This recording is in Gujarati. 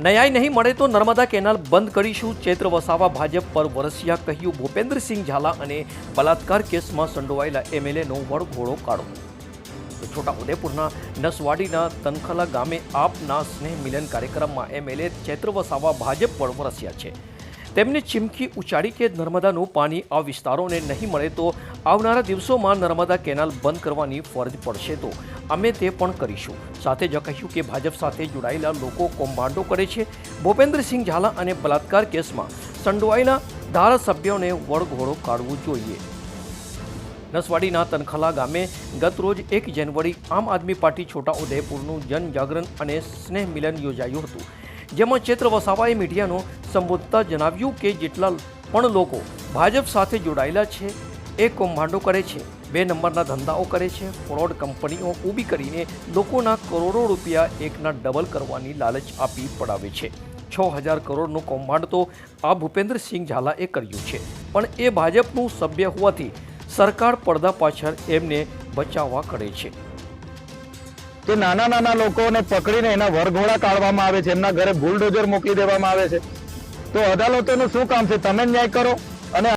ન્યાય નહીં મળે તો નર્મદા કેનાલ બંધ કરીશું. ચૈત્ર વસાવા ભાજપ પર વરસિયા કહ્યું ભૂપેન્દ્રસિંહ ઝાલા અને બલાત્કાર કેસમાં સંડોવાયેલા એમએલએનો વળઘોડો કાઢવો તો છોટાઉદેપુરના નસવાડીના તનખલા ગામે આપના સ્નેહ મિલન કાર્યક્રમમાં એમએલએ ચૈત્ર વસાવા ભાજપ પર વરસ્યા છે. તેમને ચીમકી ઉચ્ચારી કે નર્મદાનું પાણી આ વિસ્તારોને નહીં મળે તો આવનારા દિવસોમાં નર્મદા કેનાલ બંધ કરવાની ફરજ પડશે તો અમે તે પણ કરીશું. સાથે જ કહ્યું કે ભાજપ સાથે જોડાયેલા લોકો કૌભાંડો કરે છે. ભૂપેન્દ્રસિંહ ઝાલા અને બલાત્કાર કેસમાં સંડોવાયેલા ધારાસભ્યોને વળઘોડો કાઢવો જોઈએ. નસવાડીના તનખલા ગામે ગત રોજ એક જાન્યુઆરી આમ આદમી પાર્ટી છોટા ઉદયપુરનું જનજાગરણ અને સ્નેહ મિલન યોજાયું હતું. જેમાં ચૈત્ર વસાવાએ મીડિયાનો સંબોધતા જણાવ્યું કે જેટલા પણ લોકો ભાજપ સાથે જોડાયેલા છે એ કૌભાંડો કરે છે, બે નંબરના ધંધાઓ કરે છે, ફ્રોડ કંપનીઓ ઊભી કરીને લોકોના કરોડો રૂપિયા એકના ડબલ કરવાની લાલચ આપી પડાવે છે. છ હજાર કરોડનું કૌભાંડ તો આ ભૂપેન્દ્રસિંહ ઝાલાએ કર્યું છે, પણ એ ભાજપનું સભ્ય હોવાથી સરકાર પડદા પાછળ એમને બચાવવા કરે છે. કે નાના નાના લોકોને પકડીને એના વરઘોડા કાઢવામાં આવે છે, એમના ઘરે બુલડોઝર મોકલી દેવામાં આવે છે. તો અદાલતોનું શું કામ છે? તમે ન્યાય કરો અને